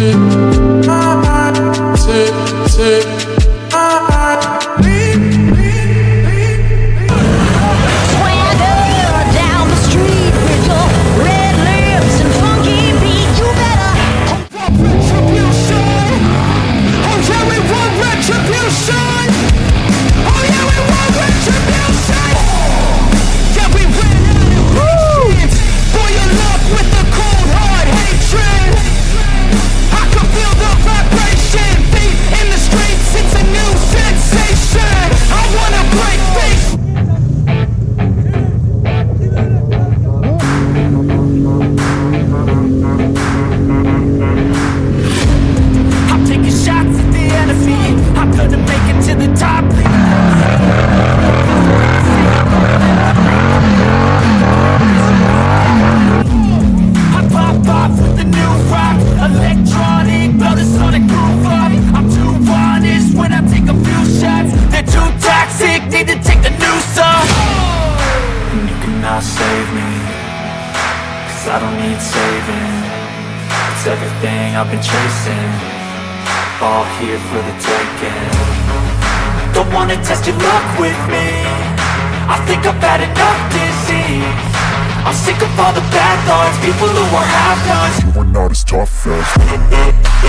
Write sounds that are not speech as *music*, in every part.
Mm-hmm. Luck with me. I think I've had enough disease. I'm sick of all the bad thoughts People who are half-nots You are not as tough as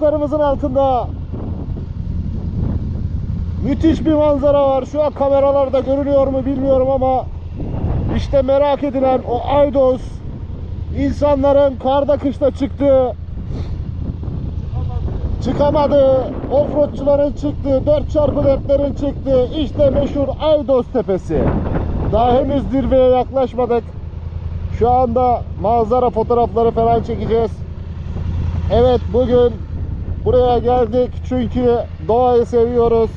ayaklarımızın altında. Müthiş bir manzara var. Şu an kameralarda görünüyor mu bilmiyorum ama işte merak edilen o Aydos insanların karda kışta çıktığı çıkamadığı, offroadçuların çıktığı, 4x4'lerin çıktığı işte meşhur Aydos Tepesi. Daha henüz zirveye yaklaşmadık. Şu anda manzara fotoğrafları falan çekeceğiz. Evet bugün buraya geldik çünkü doğayı seviyoruz.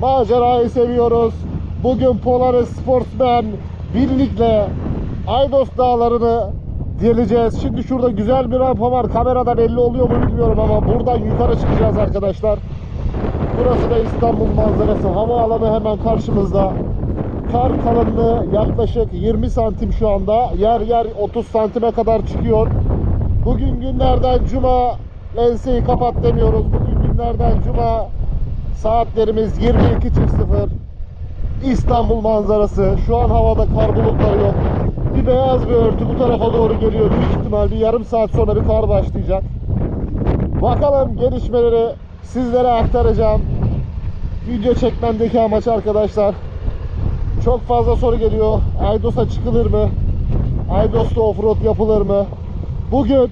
Macerayı seviyoruz. Bugün Polaris Sportsman birlikte Aydos dağlarını deleceğiz. Şimdi şurada güzel bir rampa var. Kamerada belli oluyor mu bilmiyorum ama buradan yukarı çıkacağız arkadaşlar. Burası da İstanbul manzarası. Havaalanı hemen karşımızda. Kar kalınlığı yaklaşık 20 santim şu anda. Yer yer 30 santime kadar çıkıyor. Bugün günlerden cuma enseyi kapat demiyoruz. Bugün günlerden cuma saatlerimiz 22.00 İstanbul manzarası. Şu an havada kar bulutları yok. Bir beyaz bir örtü bu tarafa doğru geliyor. Büyük ihtimal bir yarım saat sonra bir kar başlayacak. Bakalım gelişmeleri sizlere aktaracağım. Video çekmemdeki amaç arkadaşlar. Çok fazla soru geliyor. Aydos'a çıkılır mı? Aydos'ta offroad yapılır mı? Bugün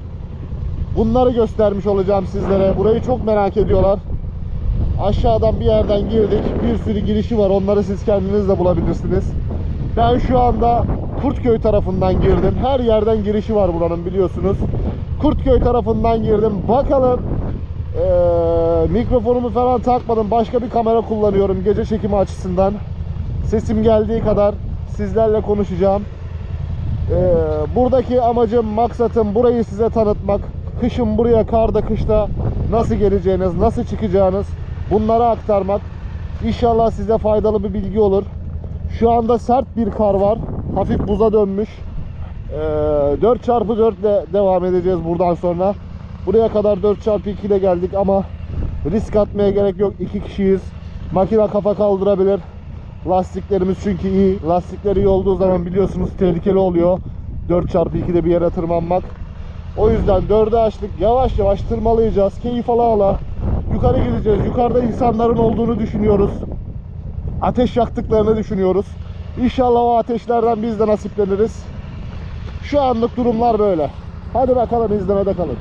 bunları göstermiş olacağım sizlere. Burayı çok merak ediyorlar. Aşağıdan bir yerden girdik. Bir sürü girişi var. Onları siz kendiniz de bulabilirsiniz. Ben şu anda Kurtköy tarafından girdim. Her yerden girişi var buranın biliyorsunuz. Kurtköy tarafından girdim. Bakalım eee, mikrofonumu falan takmadım. Başka bir kamera kullanıyorum gece çekimi açısından. Sesim geldiği kadar sizlerle konuşacağım. Ee, buradaki amacım, maksatım burayı size tanıtmak. Kışın buraya karda kışta nasıl geleceğiniz, nasıl çıkacağınız bunları aktarmak. İnşallah size faydalı bir bilgi olur. Şu anda sert bir kar var. Hafif buza dönmüş. Ee, 4x4 ile devam edeceğiz buradan sonra. Buraya kadar 4x2 ile geldik ama risk atmaya gerek yok. İki kişiyiz. Makine kafa kaldırabilir. Lastiklerimiz çünkü iyi. Lastikleri iyi olduğu zaman biliyorsunuz tehlikeli oluyor. 4x2'de bir yere tırmanmak. O yüzden 4'ü açtık. Yavaş yavaş tırmalayacağız. Keyif ala ala. Yukarı gideceğiz. Yukarıda insanların olduğunu düşünüyoruz. Ateş yaktıklarını düşünüyoruz. İnşallah o ateşlerden biz de nasipleniriz. Şu anlık durumlar böyle. Hadi bakalım izlemede kalın.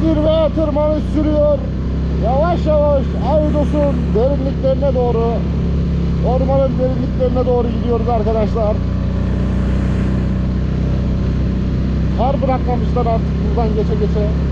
Zirveye tırmanış sürüyor. Yavaş yavaş Aydos'un derinliklerine doğru, ormanın derinliklerine doğru gidiyoruz arkadaşlar. Kar bırakmamışlar artık buradan geçe geçe.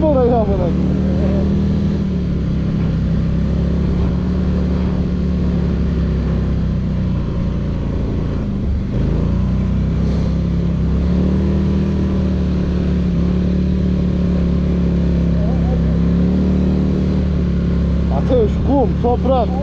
Yardım oraya amına. Ateş, kum, toprak.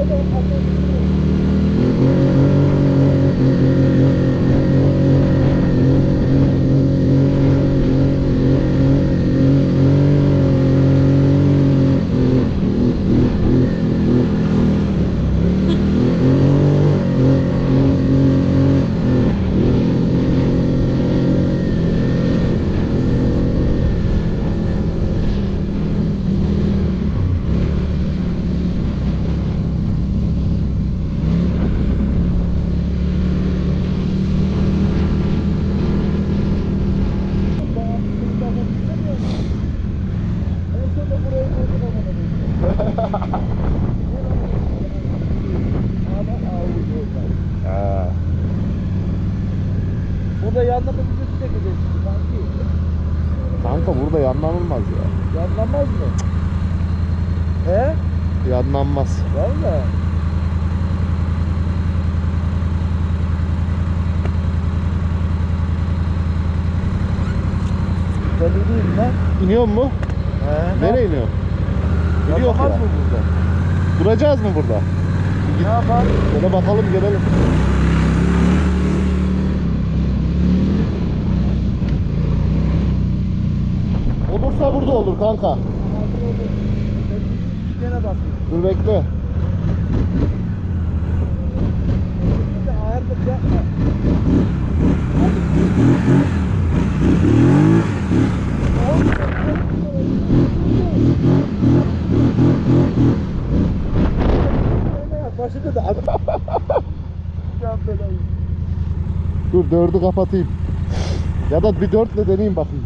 Kanka burada yanlanılmaz ya. Yanlanmaz mı? He? Yanlanmaz. Valla. Ben ineyim lan. İniyor mu? He. Nereye iniyor? Gidiyor Yanlamaz ya. mı burada? Duracağız mı burada? Ne yapar? Şöyle bakalım gelelim. Olursa burada olur kanka. Dur bekle. Ağırlık yapma. Başında da adam. Dur dördü kapatayım. Ya da bir dörtle deneyeyim bakayım.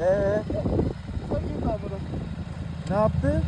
Ee? ee? Ne yaptı?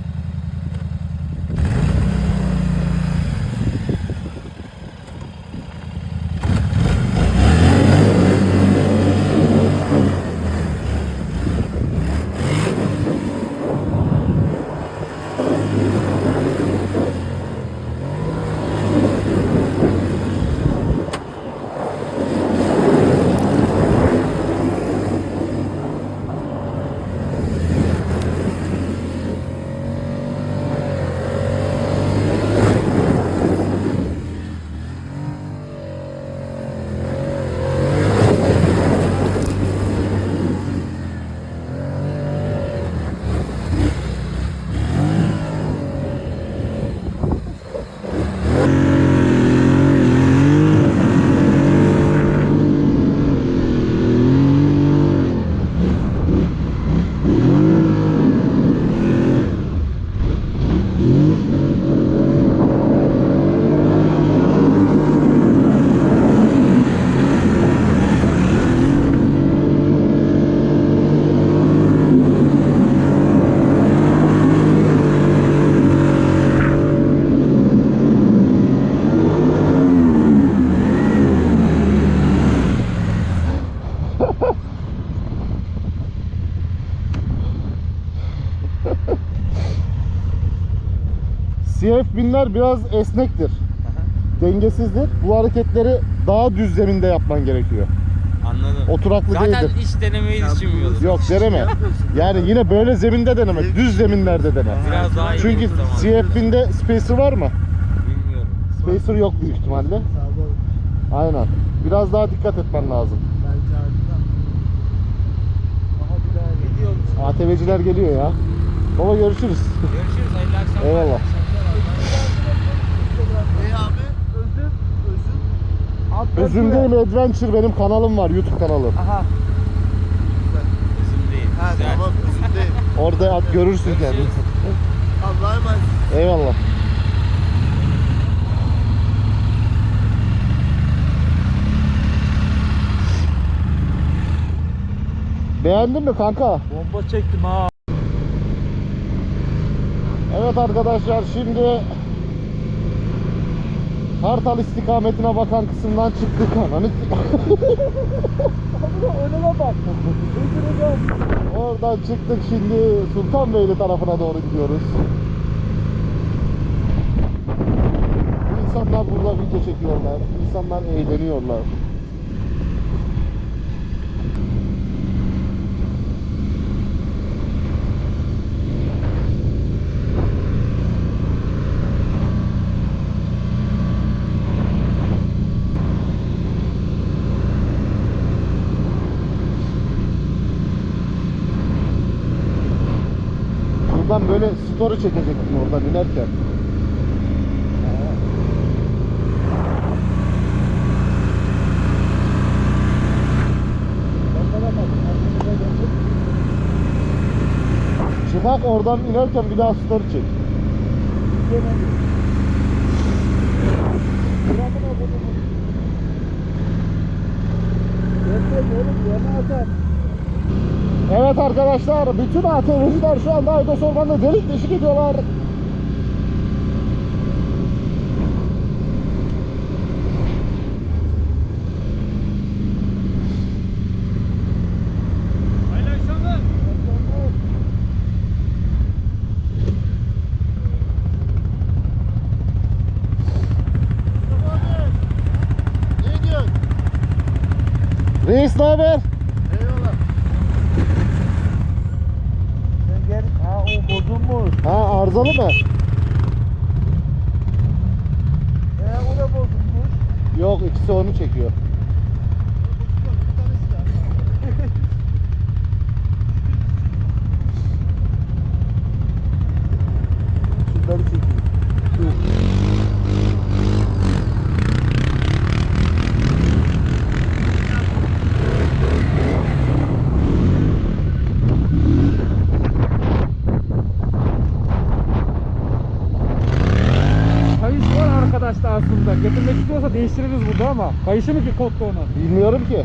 CF binler biraz esnektir. Dengesizdir. Bu hareketleri daha düz zeminde yapman gerekiyor. Anladım. Oturaklı Zaten değildir. hiç denemeyi düşünmüyordum. Yok deneme. Yani yine böyle zeminde deneme. Düz zeminlerde dene. Biraz daha iyi Çünkü. CF binde spacer var mı? Bilmiyorum. Spacer yok büyük ihtimalle. Aynen. Biraz daha dikkat etmen lazım. Aha. ATV'ciler geliyor ya. Baba görüşürüz. Görüşürüz. Hayırlı akşamlar. Eyvallah. Özümdeyim Adventure benim kanalım var YouTube kanalım. Aha. Üzüm değil. Ha Güzel. tamam özümdeyim. *laughs* Orada at görürsün kendini. Allah'a emanet. Eyvallah. Beğendin mi kanka? Bomba çektim ha. Evet arkadaşlar şimdi Kartal istikametine bakan kısımdan çıktık *laughs* ananı Önüme bak. Oradan çıktık şimdi Sultanbeyli tarafına doğru gidiyoruz. İnsanlar burada video çekiyorlar. İnsanlar eğleniyorlar. Buradan böyle story çekecektim oradan inerken. Çıkak oradan inerken bir daha story çek. Evet arkadaşlar bütün ATV'ciler şu anda Aydos Orman'da delik deşik ediyorlar. Reis ne haber? Eyvallah. Sen gel. Ha o bozulmuş. Ha arızalı mı? He o da bozulmuş. Yok ikisi onu çekiyor. *laughs* Şunları çekeyim. Kayış var aslında. Getirmek istiyorsa değiştiririz burada ama. Kayışı mı ki kodlu onu? Bilmiyorum ki.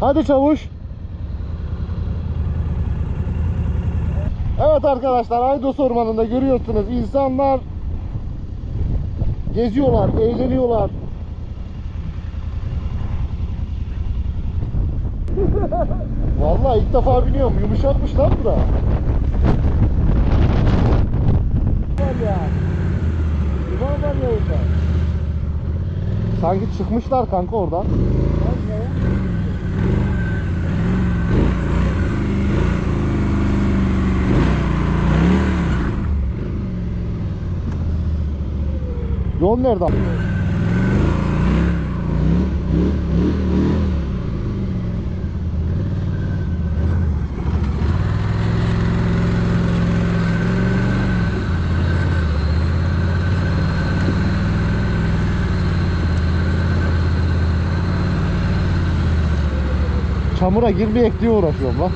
Hadi çavuş. Evet arkadaşlar Aydos Ormanı'nda görüyorsunuz insanlar geziyorlar, eğleniyorlar. *laughs* Vallahi ilk defa biniyorum. Yumuşakmış lan bu da. Var ya. Duman var ya orada. Sanki çıkmışlar kanka oradan. Yol nerede? Çamura girmeyek diye uğraşıyorum lan.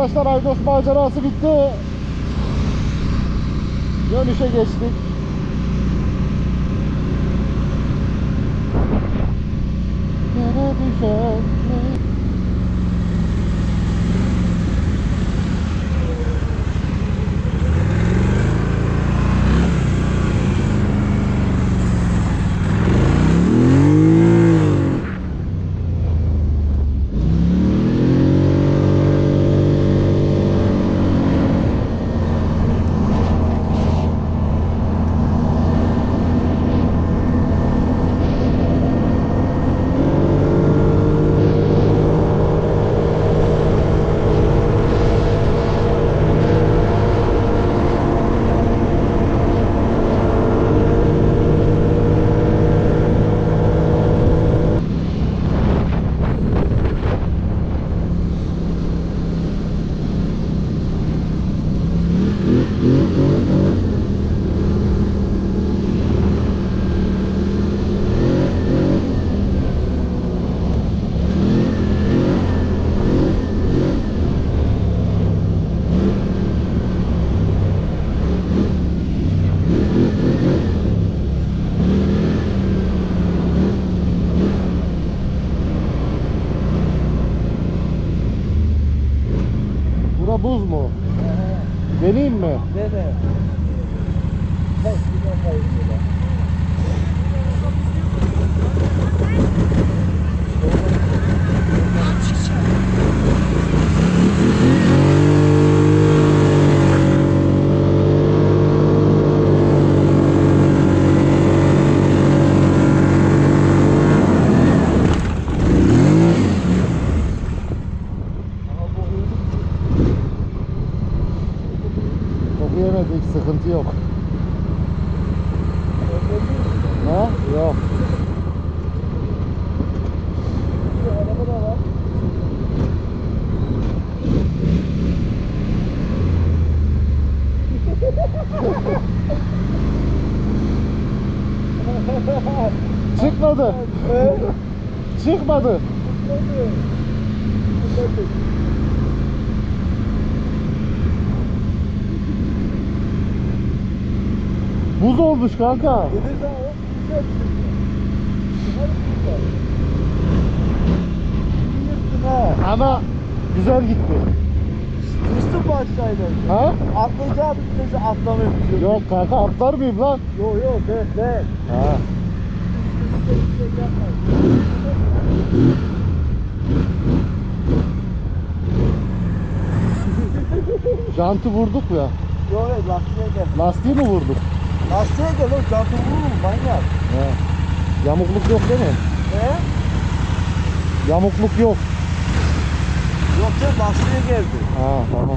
Arkadaşlar Aydos macerası bitti. Dönüşe geçtik. Yere düşen sıkıntı yok. Ha? Yok. Çıkmadı. Çıkmadı. Buz olmuş kanka. Deniz daha o güzel bir şey. Hadi güzel. İyi yırttın ha. Ama güzel gitti. Düştün mü aşağıya? Ha? Atlamıyor bir şey. Yok kanka atlar mıyım lan? Yok yok ben ben. Ha. Jantı vurduk ya. Yok yok lastiğe gel. Lastiği mi vurduk? Lastiğe gel vurur mu manyak? He. Yamukluk yok değil mi? He? Yamukluk yok. Yok canım lastiğe geldi. Ha tamam. *laughs*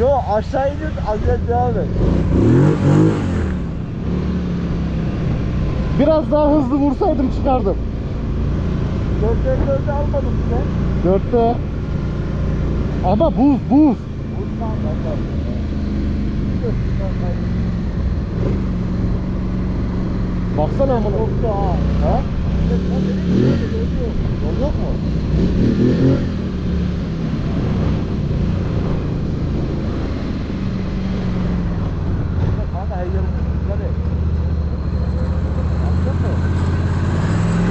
Yo aşağı iniyor az devam et. Biraz daha hızlı vursaydım çıkardım. Dörtte dörtte almadım sen. Dörtte. Ama buz buz. Bundan bakalım. Baksana amına. Yoktu ha. Ha? Yol yok mu? Kanka her yerim güzel et. Baktın mı?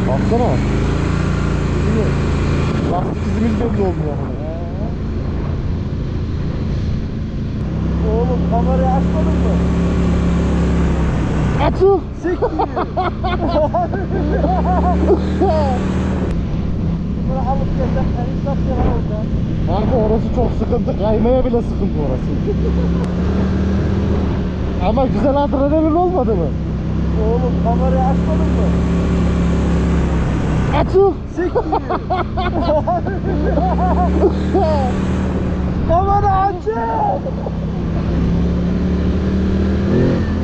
Baksana. İyi. Lastik izimiz belli olmuyor. amına. Oğlum kamerayı açmadın mı? Açıl. Bunları alıp geleceğim. En istasyon alacağım. Kanka orası çok sıkıntı. Kaymaya bile sıkıntı orası. Ama güzel adrenalin olmadı mı? Oğlum kamerayı açmadın mı? Açıl. *laughs* Kamera açın! Thank you.